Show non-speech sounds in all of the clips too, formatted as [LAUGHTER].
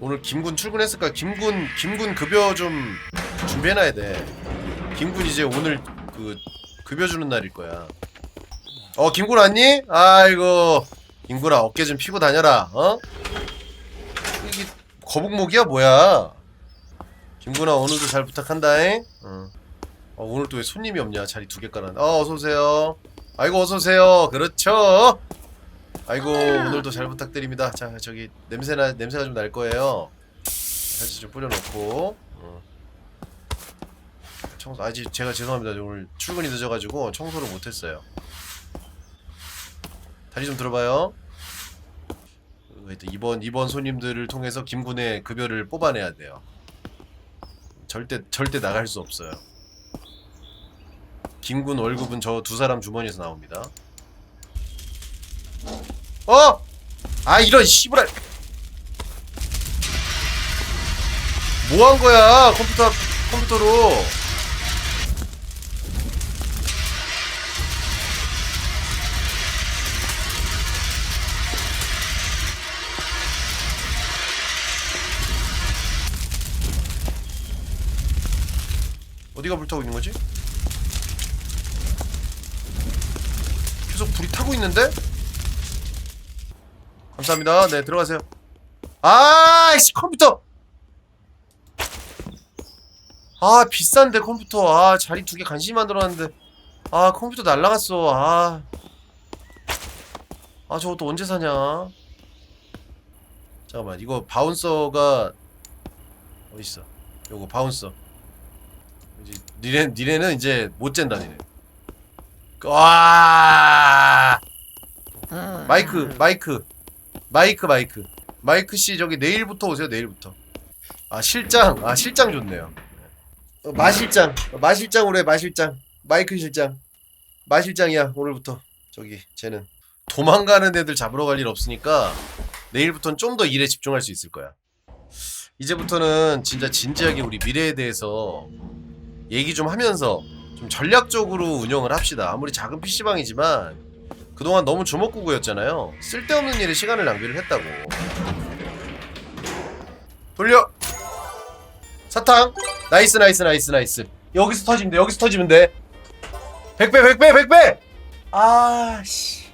오늘 김군 출근했을까? 김군 김군 급여 좀 준비해놔야 돼. 김군 이제 오늘 그 급여 주는 날일 거야. 어 김군 왔니? 아이고 김군아 어깨 좀 피고 다녀라. 어? 이게 거북목이야 뭐야? 김군아 오늘도 잘 부탁한다잉. 어. 어 오늘 또 왜 손님이 없냐? 자리 두 개 깔았네. 어 어서 오세요. 아이고 어서 오세요. 그렇죠. 아이고 오늘도 잘 부탁드립니다. 자 저기 냄새나 냄새가 좀 날 거예요. 살짝 좀 뿌려놓고. 어. 청소 아직 제가 죄송합니다. 오늘 출근이 늦어가지고 청소를 못했어요. 다리 좀 들어봐요. 이번 이번 손님들을 통해서 김군의 급여를 뽑아내야 돼요. 절대 절대 나갈 수 없어요. 김군 월급은 저 두 사람 주머니에서 나옵니다. 어? 아 이런 씨부랄 뭐 한 거야 컴퓨터 컴퓨터로 어디가 불타고 있는 거지? 계속 불이 타고 있는데? 감사합니다. 네, 들어가세요. 아이씨, 컴퓨터! 아, 비싼데, 컴퓨터. 아, 자리 두 개 간신히 만들어놨는데. 아, 컴퓨터 날라갔어. 아. 아, 또 언제 사냐? 잠깐만, 이거 바운서가, 어딨어? 요거 바운서. 이제, 니네, 니네는 이제 못 잰다, 니네. 와! 마이크, 마이크. 마이크 마이크. 마이크 씨 저기 내일부터 오세요 내일부터. 아 실장. 아 실장 좋네요. 어, 마실장. 어, 마실장으로 해 마실장. 마이크 실장. 마실장이야 오늘부터. 저기 쟤는. 도망가는 애들 잡으러 갈 일 없으니까 내일부터는 좀 더 일에 집중할 수 있을 거야. 이제부터는 진짜 진지하게 우리 미래에 대해서 얘기 좀 하면서 좀 전략적으로 운영을 합시다. 아무리 작은 PC방이지만 그동안 너무 주먹구구였잖아요. 쓸데없는 일에 시간을 낭비를 했다고. 돌려. 사탕. 나이스 나이스 나이스 나이스. 여기서 터지면 돼. 여기서 터지면 돼. 백배 백배 백배. 아 씨.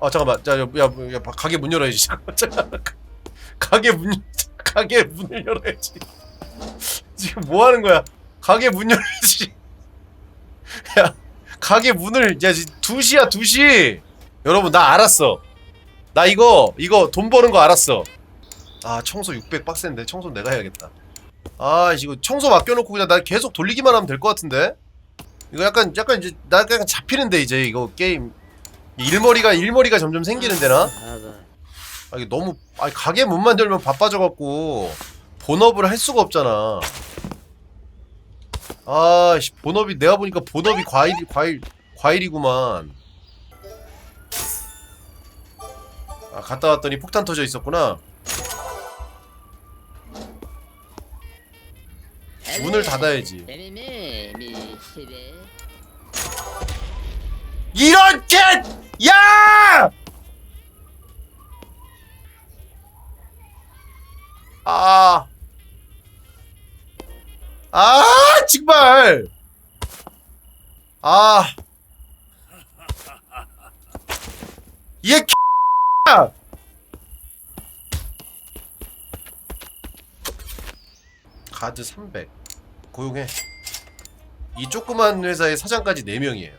아 잠깐만. 자, 야, 야, 야 가게 문 열어야지. 잠깐만. [LAUGHS] 가게 문 가게 문을 열어야지. 지금 뭐 하는 거야? 가게 문 열어야지. [LAUGHS] 야. 가게 문을 야 2시야 2시 여러분 나 알았어. 나 이거 이거 돈 버는 거 알았어. 아 청소 600 빡센데? 청소 내가 해야겠다. 아 이거 청소 맡겨놓고 그냥 나 계속 돌리기만 하면 될 것 같은데? 이거 약간 약간 이제 나 약간 잡히는데 이제 이거 게임. 일머리가 일머리가 점점 생기는데 나? 아, 이게 너무 아 가게 문 만들면 바빠져갖고 본업을 할 수가 없잖아. 아, 씨, 본업이 내가 보니까 본업이 과일 과일 과일이구만. 아, 갔다 왔더니 폭탄 터져 있었구나. 문을 닫아야지. 이런 개! 야! 아. 아 정말 아 얘 가드 300 고용해 이 조그만 회사의 사장까지 4명이에요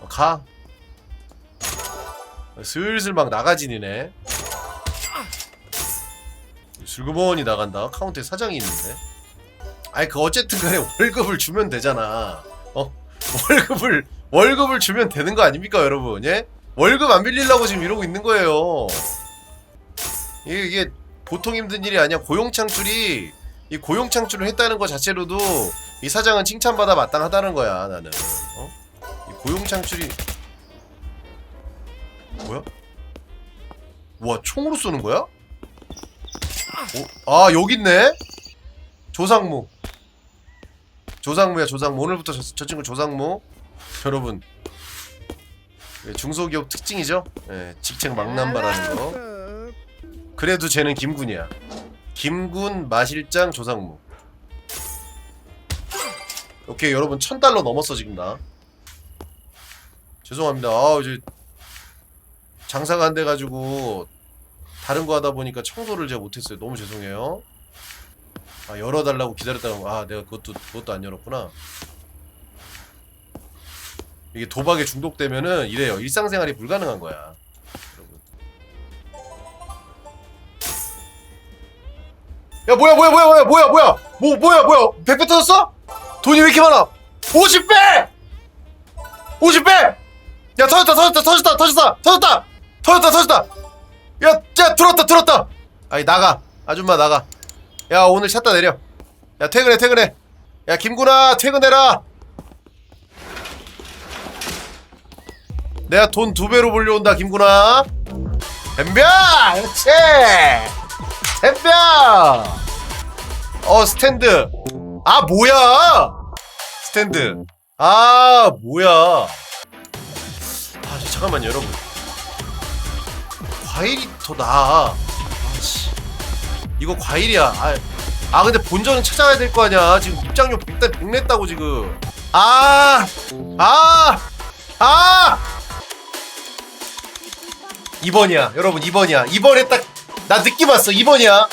어, 가 슬슬 막 나가지니네 슬그머니 나간다 카운트에 사장이 있는데 아니 그 어쨌든 간에 [LAUGHS] 월급을 주면 되잖아. 어? 월급을 월급을 주면 되는 거 아닙니까, 여러분? 예? 월급 안 빌리려고 지금 이러고 있는 거예요. 이게, 이게 보통 힘든 일이 아니야. 고용 창출이 이 고용 창출을 했다는 것 자체로도 이 사장은 칭찬받아 마땅하다는 거야, 나는. 어? 이 고용 창출이 뭐야? 와, 총으로 쏘는 거야? 어? 아, 여기 있네. 조상무. 조상무야 조상무 오늘부터 저, 저 친구 조상무 여러분 예, 중소기업 특징이죠? 예, 직책 막 남발하는 거. 그래도 쟤는 김군이야. 김군 마실장 조상무. 오케이 여러분 천 달러 넘었어 지금 나. 죄송합니다. 아 이제 장사가 안 돼가지고 다른 거 하다 보니까 청소를 제가 못했어요. 너무 죄송해요. 아 열어달라고 기다렸다가 아 내가 그것도 그것도 안 열었구나 이게 도박에 중독되면은 이래요. 일상생활이 불가능한 거야. 야 뭐야 뭐야 뭐야 뭐야 뭐야 뭐야? 뭐 뭐야 뭐야? 100배 터졌어? 돈이 왜 이렇게 많아? 50배! 50배! 야 터졌다 터졌다 터졌다 터졌다 터졌다! 터졌다 터졌다! 야, 야 들었다 들었다! 아이 나가. 아줌마 나가. 야 오늘 샷다 내려. 야 퇴근해 퇴근해. 야 김구나 퇴근해라 내가 돈 두 배로 벌려온다 김구나. 덤벼! 그렇지! 덤벼! 어 스탠드. 아 뭐야? 스탠드. 아 뭐야? 아 저, 잠깐만요 여러분. 과일이 더 나아 아씨. 이거 과일이야. 아, 아 근데 본전은 찾아야 될 거 아니야. 지금 입장료 일단 100 냈다고 지금. 아 아! 아! 2번이야. 여러분 2번이야. 이번에 딱 나 느낌 왔어. 2번이야.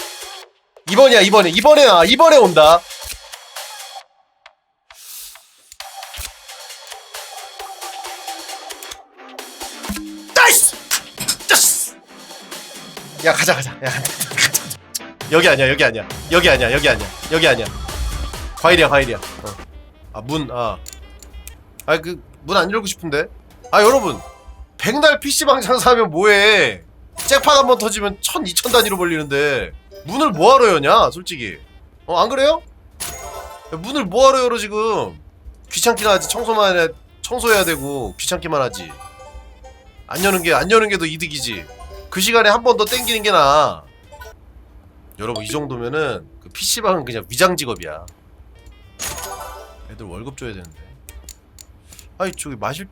2번이야 이번에. 이번에 나 이번에 온다. 나이스! 예스! 야 가자 가자. 야 가자. 여기 아니야 여기 아니야. 여기 아니야 여기 아니야. 여기 아니야. 과일이야 과일이야. 어. 아문 아 아 그 문 안 열고 싶은데? 아 여러분 백날 PC방 장사하면 뭐해? 잭팟 한번 터지면 천 이천 단위로 벌리는데. 문을 뭐하러 여냐 솔직히. 어 안 그래요? 야, 문을 뭐하러 열어 지금? 귀찮긴 하지. 청소만 해 청소해야 되고 귀찮기만 하지. 안 여는 게 안 여는 게 더 이득이지. 그 시간에 한 번 더 땡기는 게 나아. 여러분 이 정도면은 그 PC방은 그냥 위장 직업이야. 애들 월급 줘야 되는데. 아니 저기 마실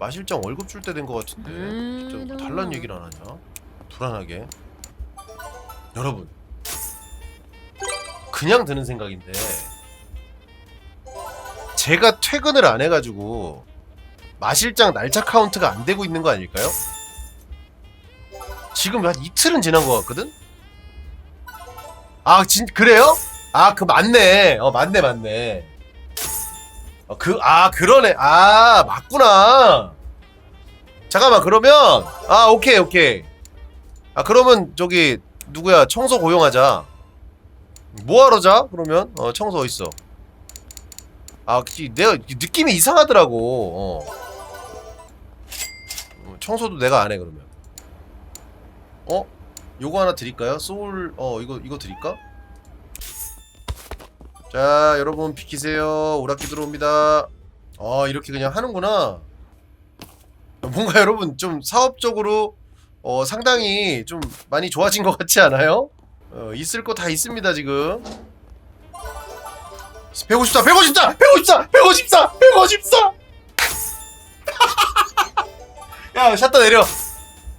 마실장 월급 줄 때 된 것 같은데 진짜 뭐 달란 얘기를 안 하냐 불안하게 여러분 그냥 드는 생각인데 제가 퇴근을 안 해가지고 마실장 날짜 카운트가 안 되고 있는 거 아닐까요? 지금 한 이틀은 지난 것 같거든? 아, 진, 그래요? 아, 그, 맞네. 어, 맞네, 맞네. 어, 그, 아, 그러네. 아, 맞구나. 잠깐만, 그러면, 아, 오케이, 오케이. 아, 그러면, 저기, 누구야, 청소 고용하자. 뭐하러 자? 그러면? 어, 청소 어딨어? 아, 그, 내가, 느낌이 이상하더라고. 어. 어, 청소도 내가 안 해, 그러면. 어? 요거 하나 드릴까요? 소울 어 이거 이거 드릴까? 자 여러분 비키세요. 오락기 들어옵니다. 아 이렇게 그냥 하는구나. 뭔가 [LAUGHS] 여러분 좀 사업적으로 어 상당히 좀 많이 좋아진 것 같지 않아요? 어 있을 거 다 있습니다 지금. 154 154 154 154 154 야 샷다 내려.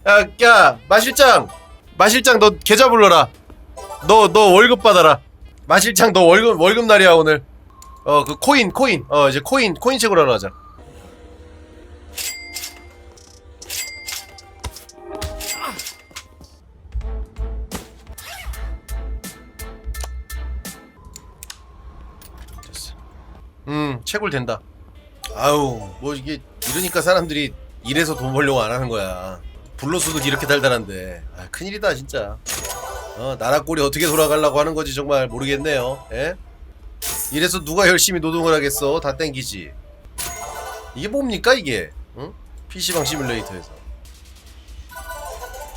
야, 야, 마실장, 마실장, 너 계좌 불러라. 너, 너 월급 받아라. 마실장, 너 월급, 월급 날이야 오늘. 어, 그 코인, 코인, 어, 이제 코인, 코인 책으로 하나 하자. 음, 채굴 된다. 아우, 뭐 이게 이러니까 사람들이 이래서 돈 벌려고 안 하는 거야. 불로수도 이렇게 달달한데 아, 큰일이다 진짜 어, 나라 꼴이 어떻게 돌아가려고 하는 건지 정말 모르겠네요 예? 이래서 누가 열심히 노동을 하겠어 다 땡기지 이게 뭡니까 이게 응? PC방 시뮬레이터에서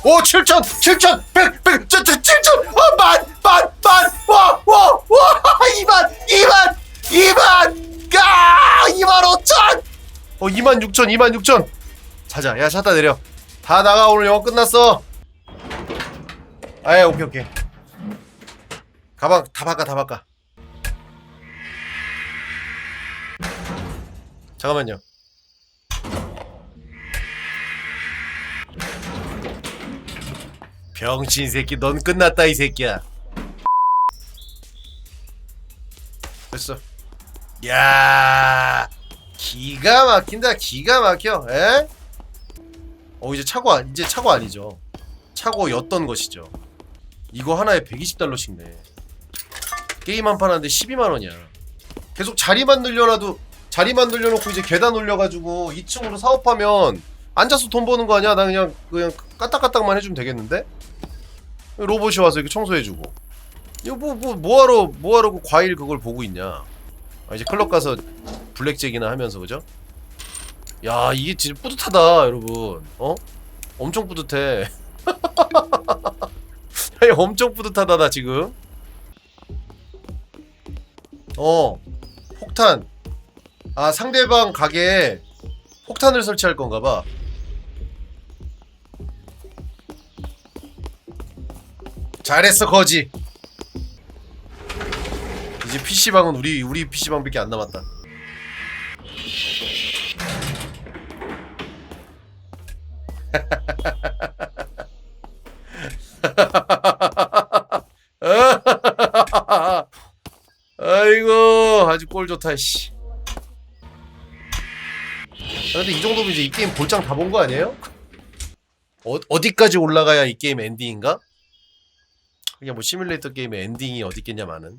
오 7천 7천 100 100 저, 저, 7천 어, 만! 만! 만! 와! 와! 와! 2만! 2만! 2만! 가! 2만 5천! 어 2만 6천 2만 6천 자자 야 샷다 내려 다 나가 오늘 영어 끝났어 아예 오케이 오케이 가방 다 바꿔 다 바꿔 잠깐만요 병신 새끼 넌 끝났다 이 새끼야 됐어. 야 기가 막힌다 기가 막혀. 에? 어 이제 차고 아, 이제 차고 아니죠. 차고였던 것이죠. 이거 하나에 120달러씩 내. 게임 한 판 하는데 12만 원이야. 계속 자리만 늘려놔도 자리만 늘려놓고 이제 계단 올려가지고 2층으로 사업하면 앉아서 돈 버는 거 아니야? 나 그냥 그냥 까딱까딱만 해주면 되겠는데? 로봇이 와서 이렇게 청소해주고. 이거 뭐 뭐 뭐하러 뭐하러 그 과일 그걸 보고 있냐? 아, 이제 클럽 가서 블랙잭이나 하면서 그죠? 야 이게 진짜 뿌듯하다 여러분. 어? 엄청 뿌듯해. [LAUGHS] 아니, 엄청 뿌듯하다 나 지금. 어 폭탄. 아 상대방 가게에 폭탄을 설치할 건가 봐. 잘했어 거지. 이제 PC방은 우리 우리 PC방밖에 안 남았다. [LAUGHS] 아이고 아주 꼴 좋다 씨. 아, 근데 이 정도면 이제 이 게임 볼장 다 본 거 아니에요? 어, 어디까지 올라가야 이 게임 엔딩인가? 그냥 뭐 시뮬레이터 게임의 엔딩이 어디 있겠냐 마는